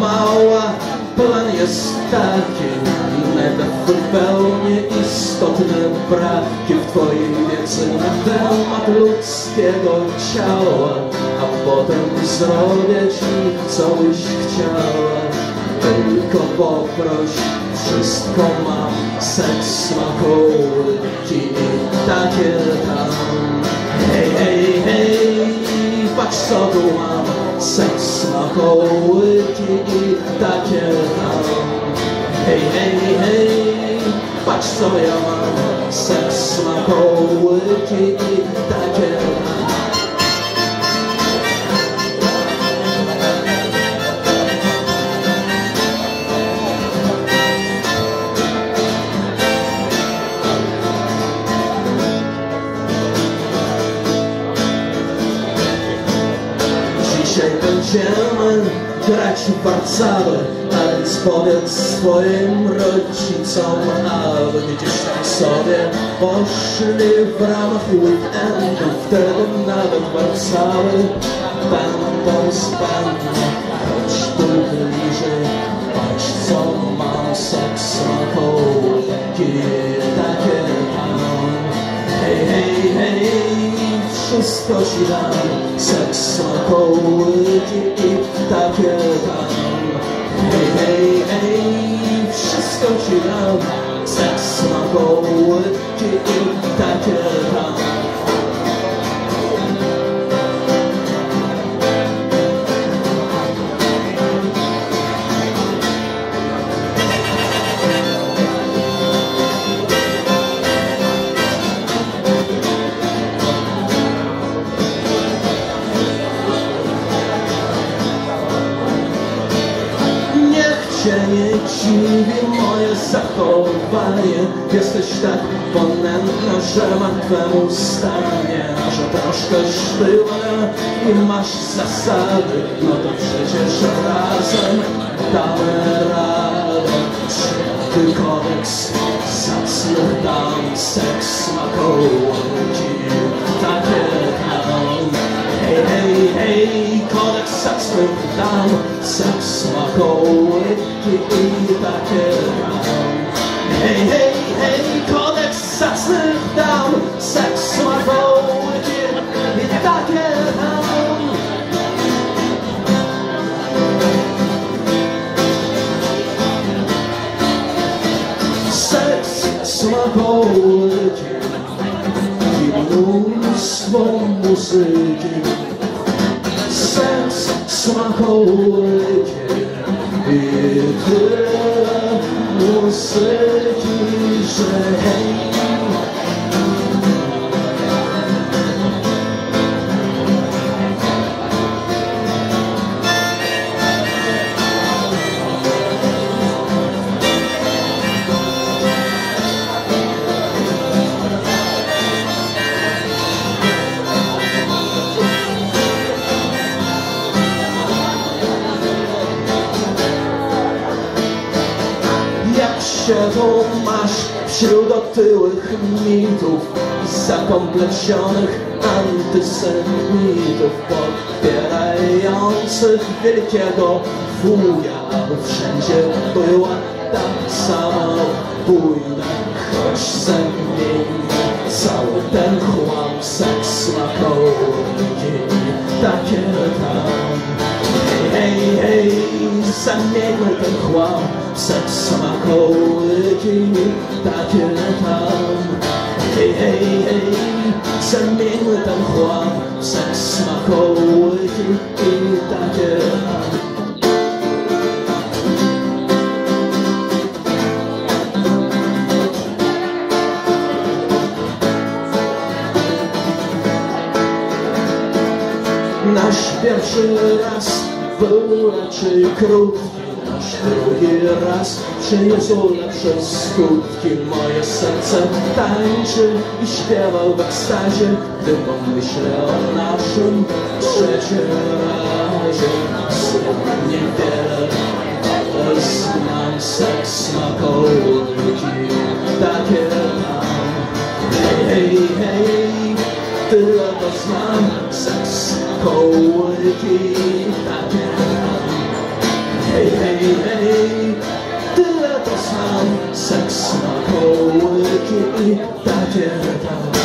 mała, plan jest taki Metafor pełnie istotne braki W twojej wiedzy na temat ludzkiego ciała A potem zrobię ci, co byś chciała. Tylko poproś, wszystko mam Seks, smakołyki i takie tam. Hej, hej, hej, patrz co tu mam Seks, smakołyki takie tam Hej, hej, hej, patrz co ja mam. Seks, smakołyki takie tam Grać w Warszawę A więc powiedz swoim rodzicom Aby gdzieś tam sobie poszli w ramach weekendu Wtedy nawet Warszawy będą spędne Chodź tu bliżej, wszystko ci dam Seks, smakołyki i takie tam dziwi moje zachowanie. Jesteś tak ponętna, że martwemu stanie Że troszkę sztywna i masz zasady. No to przecież razem damy radę. Święty kodeks zacnych dam Seks, smakołyki, takie tam. Hej, hej, hej, kodeks zacnych dam Seks, smakołyki i takie tam Hej, hej, hej, kodeks zacnych dam Seks, smakołyki i takie tam Seks, smakołyki i mnóstwo muzyki Seks, smakołyki i tyle muzyki, że hej Tu masz wśród otyłych mitów i zakompleksionych antysemitów popierających wielkiego wuja, aby wszędzie była ta sama bójna, choć zamienimy cały ten chłam, seks, hej, hej, zamieńmy ten chłam Seks, smakołyki i takie tam Nasz pierwszy raz był raczej krótki Nasz drugi raz przyniósł lepsze skutki. Moje serce tańczy i śpiewa w ekstazie Gdy pomyślę o naszym trzecim razie. Słów niewiele, ale znam seks smakołyki Takie tam Hej, hej, hej, tyle to znam Seks, kołyki, takie tam Hej, hej, hej, tyle to sam Seks na kołyki i tak